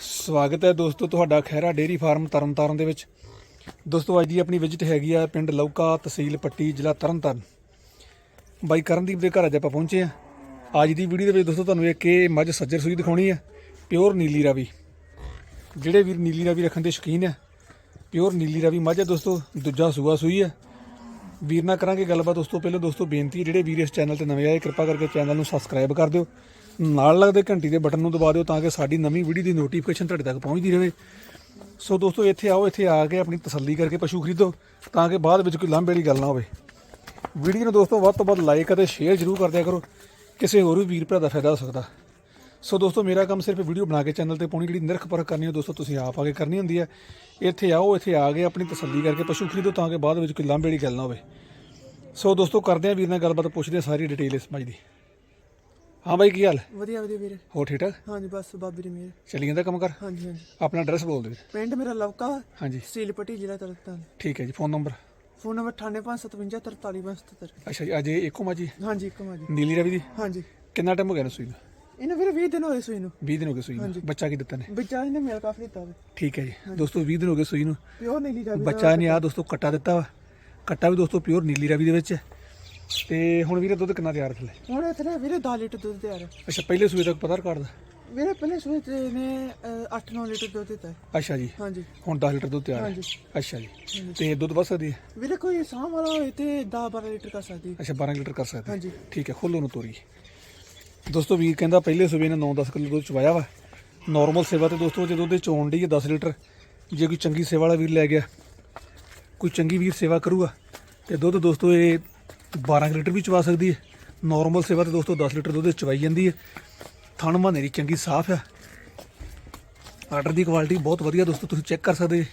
ਸਵਾਗਤ ਹੈ ਦੋਸਤੋ ਤੁਹਾਡਾ ਖੈਰਾ ਡੇਰੀ ਫਾਰਮ ਤਰਨਤਾਰਨ ਦੇ ਵਿੱਚ। ਦੋਸਤੋ ਅੱਜ ਦੀ ਆਪਣੀ ਵਿਜ਼ਿਟ ਹੈਗੀ ਆ ਪਿੰਡ ਲੌਕਾ ਤਹਿਸੀਲ ਪੱਟੀ, ਜ਼ਿਲ੍ਹਾ ਤਰਨਤਾਰਨ। ਬਾਈ ਕਰਨਦੀਪ ਦੇ ਘਰ ਅੱਜ ਆਪਾਂ ਪਹੁੰਚੇ ਆ ਅੱਜ ਦੀ ਵੀਡੀਓ ਦੇ ਵਿੱਚ ਦੋਸਤੋ ਤੁਹਾਨੂੰ ਇੱਕ ਇਹ ਮੱਝ ਸੱਜਰ ਸੂਈ ਦਿਖਾਉਣੀ ਆ ਪਿਓਰ ਨੀਲੀ ਰਾਵੀ। ਜਿਹੜੇ ਵੀਰ ਨੀਲੀ ਰਾਵੀ ਰੱਖਣ ਦੇ ਸ਼ੌਕੀਨ ਆ, ਪਿਓਰ ਨੀਲੀ ਰਾਵੀ ਮੱਝ ਆ ਦੋਸਤੋ, ਦੂਜਾ ਸੂਆ ਸੂਈ ਆ ਵੀਰ ਨਾਲ ਕਰਾਂਗੇ ਗੱਲਬਾਤ, ਉਸ ਤੋਂ ਪਹਿਲਾਂ ਦੋਸਤੋ ਬੇਨਤੀ ਜਿਹੜੇ ਵੀਰ ਇਸ ਚੈਨਲ ਤੇ ਨਵੇਂ ਆਏ, ਕਿਰਪਾ ਕਰਕੇ ਚੈਨਲ ਨੂੰ ਸਬਸਕ੍ਰਾਈਬ ਕਰ ਦਿਓ। ਨਾਲ ਲੱਗਦੇ ਘੰਟੀ ਦੇ ਬਟਨ ਨੂੰ ਦਬਾ ਦਿਓ ਤਾਂ ਕਿ ਸਾਡੀ ਨਵੀਂ ਵੀਡੀਓ ਦੀ ਨੋਟੀਫਿਕੇਸ਼ਨ ਤੁਹਾਡੇ ਤੱਕ ਪਹੁੰਚਦੀ ਰਹੇ। ਸੋ ਦੋਸਤੋ, ਇੱਥੇ ਆਓ, ਇੱਥੇ ਆ ਕੇ ਆਪਣੀ ਤਸੱਲੀ ਕਰਕੇ ਪਸ਼ੂ ਖਰੀਦੋ ਤਾਂ ਕਿ ਬਾਅਦ ਵਿੱਚ ਕੋਈ ਲਾਂਭੇ ਵਾਲੀ ਗੱਲ ਨਾ ਹੋਵੇ। ਵੀਡੀਓ ਨੂੰ ਦੋਸਤੋ, ਵੱਧ ਤੋਂ ਵੱਧ ਲਾਈਕ ਅਤੇ ਸ਼ੇਅਰ ਜ਼ਰੂਰ ਕਰ ਦਿਆ ਕਰੋ। ਕਿਸੇ ਹੋਰ ਵੀ ਵੀਰ ਭਰਾ ਦਾ ਫਾਇਦਾ ਹੋ ਸਕਦਾ। ਸੋ ਦੋਸਤੋ, ਮੇਰਾ ਕੰਮ ਸਿਰਫ ਵੀਡੀਓ ਬਣਾ ਕੇ ਚੈਨਲ ਤੇ ਪਾਉਣੀ, ਜਿਹੜੀ ਨਿਰਖ ਪਰਖ ਕਰਨੀ ਹੈ, ਦੋਸਤੋ, ਤੁਸੀਂ ਆਪ ਆ ਕੇ ਕਰਨੀ ਹੁੰਦੀ ਹੈ। ਇੱਥੇ ਆਓ, ਇੱਥੇ ਆ ਕੇ ਆਪਣੀ ਤਸੱਲੀ ਕਰਕੇ ਪਸ਼ੂ ਖਰੀਦੋ ਤਾਂ ਕਿ ਬਾਅਦ ਵਿੱਚ ਕੋਈ ਲਾਂਭੇ ਵਾਲੀ ਗੱਲ ਨਾ ਹੋਵੇ। ਸੋ ਦੋਸਤੋ, ਕਰਦੇ ਆ ਵੀਰ ਨਾਲ ਗੱਲਬਾਤ, ਪੁੱਛਦੇ ਆ ਸਾਰੀ ਡਿਟੇਲ ਇਸ ਮੱਝ ਦੀ। ਹਾਂ ਬਾਈ ਕੀ ਹਾਲ? ਵਧੀਆ ਵਧੀਆ ਵੀਰੇ। ਹੋ ਠੀਕ ਠਾਕ? ਹਾਂਜੀ ਬਸ ਬਾਬੇ ਦੀ ਮਿਹਰ। ਚੱਲੀ ਜਾਂਦਾ ਕੰਮ ਕਰ ਹਾਂਜੀ ਹਾਂਜੀ। ਆਪਣਾ ਐਡਰੈਸ ਬੋਲ ਦਿਓ ਪਿੰਡ ਮੇਰਾ ਲਵਕਾ ਹਾਂਜੀ। ਤਹਿਸੀਲ ਪੱਟੀ ਜ਼ਿਲ੍ਹਾ ਤਰਨਤਾਰਨ। ਠੀਕ ਹੈ ਜੀ ਫੋਨ ਨੰਬਰ ਫੋਨ ਨੰਬਰ 9857534577 ਅੱਛਾ ਜੀ ਅੱਜ ਇੱਕੋ ਮੱਝ ਜੀ? ਹਾਂਜੀ ਇੱਕ ਮਾਜੀ ਨੀਲੀ ਰਵੀ ਦੀ? ਹਾਂਜੀ। ਕਿੰਨਾ ਟਾਈਮ ਹੋ ਗਿਆ ਨਾ ਸੂਈ ਨੂੰ? ਇਹਨਾਂ ਵੀਰੇ 20 ਦਿਨ ਹੋਏ ਸੂਈ ਨੂੰ। 20 ਦਿਨ ਹੋ ਗਏ ਸੂਈ ਨੂੰ। ਬੱਚਾ ਕੀ ਦਿੱਤਾ ਨੇ? ਬੱਚਾ ਇਹਨੇ ਮੇਲ ਕਾਫੀ ਦਿੱਤਾ ਵਾ। ਠੀਕ ਹੈ ਜੀ। ਦੋਸਤੋ 20 ਦਿਨ ਹੋ ਗਏ ਸੂਈ ਨੂੰ। ਪਿਓ ਨੀਲੀ ਦਾ ਬੱਚਾ ਨੇ ਆ ਦੋਸਤੋ ਕੱਟਾ ਦਿੱਤਾ ਵਾ। ਕੱਟਾ ਵੀ ਦੋਸਤੋ ਪਿਓਰ ਨੀਲੀ ਰਵੀ ਦੇ ਵਿੱਚ। ਹੈ। ਤੇ ਹੁਣ ਵੀਰੇ ਦੁੱਧ ਕਿੰਨਾ ਤਿਆਰ ਥੱਲੇ? ਹੁਣ ਇੱਥੇ ਨਾ ਵੀਰੇ 10 ਲੀਟਰ ਦੁੱਧ ਤਿਆਰ ਹੈ। ਅੱਛਾ ਪਹਿਲੇ ਸੂਏ ਤੱਕ ਪਤਾ ਰਿਕਾਰਡ ਦਾ? ਵੀਰੇ ਪਹਿਲੇ ਸੂਈ ਤੇ ਨੇ 8-9 ਲੀਟਰ ਦੁੱਧ ਦਿੱਤਾ ਅੱਛਾ ਜੀ। ਹਾਂਜੀ। ਹੁਣ 10 ਲੀਟਰ ਦੁੱਧ ਤਿਆਰ ਹੈ। ਹਾਂਜੀ। ਅੱਛਾ ਜੀ। ਤੇ ਦੁੱਧ ਵੱਧ ਸਕਦੀ ਹੈ? ਵੀਰੇ ਕੋਈ ਸਾਹ ਵਾਲਾ ਹੋਏ ਤੇ 10-12 ਲੀਟਰ ਕਰ ਸਕਦੀ। ਅੱਛਾ 12 ਲੀਟਰ ਕਰ ਸਕਦਾ ਹਾਂਜੀ। ਠੀਕ ਹੈ ਖੋਲੋ ਨੂੰ ਤੋਰੀ ਦੋਸਤੋ ਵੀਰ ਕਹਿੰਦਾ ਪਹਿਲੇ ਸੂਬੇ ਨੇ 9-10 ਕਿਲੋ ਦੁੱਧ ਚਵਾਇਆ ਵਾ। ਨਾਰਮਲ ਸੇਵਾ ਤੇ ਦੋਸਤੋ ਜੇ ਦੁੱਧ ਚੋਣ ਦੀ ਹੈ 10 ਲੀਟਰ ਜੇ ਕੋਈ ਚੰਗੀ ਸੇਵਾ ਵਾਲਾ ਵੀਰ ਲੈ ਗਿਆ ਕੋਈ ਚੰਗੀ ਵੀਰ ਸੇਵਾ ਕਰੂਗਾ ਤੇ ਦੁੱਧ ਦੋਸਤੋ ਇਹ 12 ਲੀਟਰ ਵੀ ਚਵਾ ਸਕਦੀ ਹੈ। ਨਾਰਮਲ ਸੇਵਾ ਤੇ ਦੋਸਤੋ 10 ਲੀਟਰ ਦੁੱਧ ਚਵਾਈ ਜਾਂਦੀ ਹੈ। ਥਣ ਮਹਾਨੇ ਚੰਗੀ ਸਾਫ਼ ਹੈ। ਆਰਡਰ ਦੀ ਕੁਆਲਿਟੀ ਬਹੁਤ ਵਧੀਆ ਦੋਸਤੋ, ਤੁਸੀਂ ਚੈੱਕ ਕਰ ਸਕਦੇ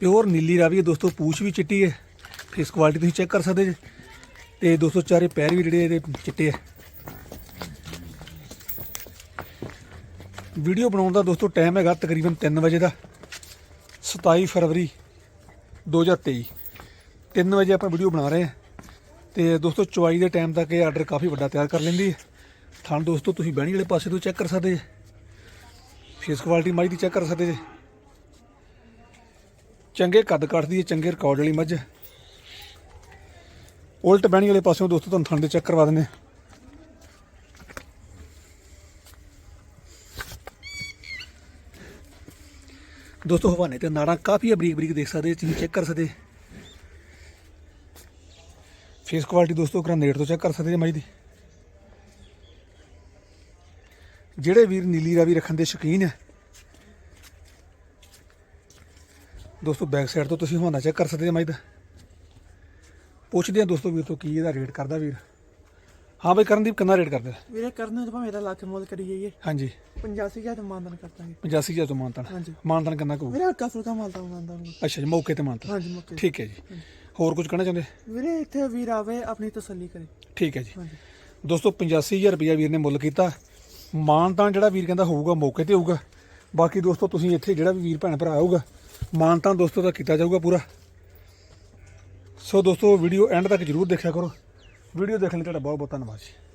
ਪਿਓਰ ਨੀਲੀ ਰਾਵੀ ਹੈ ਦੋਸਤੋ, ਪੂਛ ਵੀ ਚਿੱਟੀ ਹੈ। ਫੇਸ ਕੁਆਲਿਟੀ ਤੁਸੀਂ ਚੈੱਕ ਕਰ ਸਕਦੇ ਜੇ। ਤੇ ਦੋਸਤੋ ਚਾਰੇ ਪੈਰ ਵੀ ਜਿਹੜੇ ਇਹਦੇ ਚਿੱਟੇ ਹੈ। ਵੀਡੀਓ ਬਣਾਉਣ ਦਾ ਦੋਸਤੋ ਟਾਈਮ ਹੈਗਾ ਤਕਰੀਬਨ 3 ਵਜੇ ਦਾ। 27 ਫਰਵਰੀ 2023 3 ਵਜੇ ਆਪਾਂ ਵੀਡੀਓ ਬਣਾ ਰਹੇ ਹਾਂ। ਤੇ ਦੋਸਤੋ ਚਵਾਈ ਦੇ ਟਾਈਮ ਤੱਕ ਇਹ ਆਰਡਰ ਕਾਫੀ ਵੱਡਾ ਤਿਆਰ ਕਰ ਲੈਂਦੀ ਹੈ। ਥਣ ਦੋਸਤੋ, ਤੁਸੀਂ ਬਹਿਣੀ ਵਾਲੇ ਪਾਸੇ ਤੋਂ ਚੈੱਕ ਕਰ ਸਕਦੇ ਜੇ। ਫੇਸ ਕੁਆਲਿਟੀ ਮੱਝ ਦੀ ਚੈੱਕ ਕਰ ਸਕਦੇ ਜੇ। ਚੰਗੇ ਕੱਦ ਕੱਟਦੀ ਹੈ, ਚੰਗੇ ਰਿਕਾਰਡ ਵਾਲੀ ਮੱਝ। ਉਲਟ ਬਹਿਣੀ ਵਾਲੇ ਪਾਸਿਓਂ ਦੋਸਤੋ, ਤੁਹਾਨੂੰ ਥਣ ਦੇ ਚੈੱਕ ਕਰਵਾ ਦਿੰਦੇ ਦੋਸਤੋ, ਹਵਾਨੇ ਤੇ ਨਾੜਾਂ ਕਾਫੀ ਬਰੀਕ ਬਰੀਕ ਦੇਖ ਸਕਦੇ ਤੁਸੀਂ ਚੈੱਕ ਕਰ ਸਕਦੇ ਫੇਸ ਕੁਆਲਿਟੀ ਦੋਸਤੋ ਕਰਾਂ ਨੇੜ ਤੋਂ ਚੈੱਕ ਕਰ ਸਕਦੇ ਜੀ ਮਾਈ ਦੀ। ਜਿਹੜੇ ਵੀਰ ਨੀਲੀ ਰਾਵੀ ਰੱਖਣ ਦੇ ਸ਼ੌਕੀਨ ਹੈ ਦੋਸਤੋ ਬੈਕ ਸਾਈਡ ਤੋਂ ਤੁਸੀਂ ਹਵਾਨਾ ਚੈੱਕ ਕਰ ਸਕਦੇ ਜੀ ਮਾਈ ਦਾ। ਪੁੱਛਦੇ ਆ ਦੋਸਤੋ ਵੀਰ ਤੋਂ ਕੀ ਇਹਦਾ ਰੇਟ ਕਰਦਾ ਵੀਰ। ਹਾਂ ਬਈ ਕਰਨਦੀਪ ਕਿੰਨਾ ਰੇਟ ਕਰਦਾ ਵੀਰੇ ਕਰਨੇ ਤਾਂ ਭਾਵੇਂ ਇਹਦਾ ਲੱਖ ਮੁੱਲ ਕਰੀ ਜਾਈਏ। ਹਾਂਜੀ। 85000 ਦਾ ਮਾਨਦਨ ਕਰਦਾਂਗੇ 85000 ਤੋਂ ਮਾਨਤਨ। ਹਾਂਜੀ। ਮਾਨਤਨ ਕਿੰਨਾ ਕਹੂ ਵੀਰੇ ਹਲਕਾ ਫੁਲਕਾ ਮਾਲਦਾ ਮਾਨਦਨ ਅੱਛਾ ਜੀ ਮੌਕੇ ਤੇ ਮਾਨਤਨ। ਹਾਂਜੀ ਮੁੱਕੇ ਠੀਕ ਹੈ ਜੀ। ਹੋਰ ਕੁਝ ਕਹਿਣਾ ਚਾਹੁੰਦੇ? ਵੀਰੇ ਇੱਥੇ ਵੀਰ ਆਵੇ ਆਪਣੀ ਤਸੱਲੀ ਕਰੇ। ਠੀਕ ਹੈ ਜੀ। ਹਾਂਜੀ। ਦੋਸਤੋ 85000 ਰੁਪਇਆ ਵੀਰ ਨੇ ਮੁੱਲ ਕੀਤਾ। ਮਾਨਤਾਨ ਜਿਹੜਾ ਵੀਰ ਕਹਿੰਦਾ ਹੋਊਗਾ ਮੌਕੇ ਤੇ ਹੋਊਗਾ। ਬਾਕੀ ਦੋਸਤੋ ਤੁਸੀਂ ਇੱਥੇ ਜਿਹੜਾ ਵੀ ਵੀਰ ਭੈਣ ਭਰਾ ਆਊਗਾ ਮਾਨਤਾਨ ਦੋਸਤੋ ਦਾ ਕੀਤਾ ਜਾਊਗਾ ਪੂਰਾ। ਸੋ ਦੋਸਤੋ ਵੀਡੀਓ ਐਂਡ ਤੱਕ ਜਰੂਰ ਦੇਖਿਆ ਕਰੋ। ਵੀਡੀਓ ਦੇਖਣ ਲਈ ਤੁਹਾਡਾ ਬਹੁਤ ਬਹੁਤ ਧੰਨਵਾਦ ਜੀ।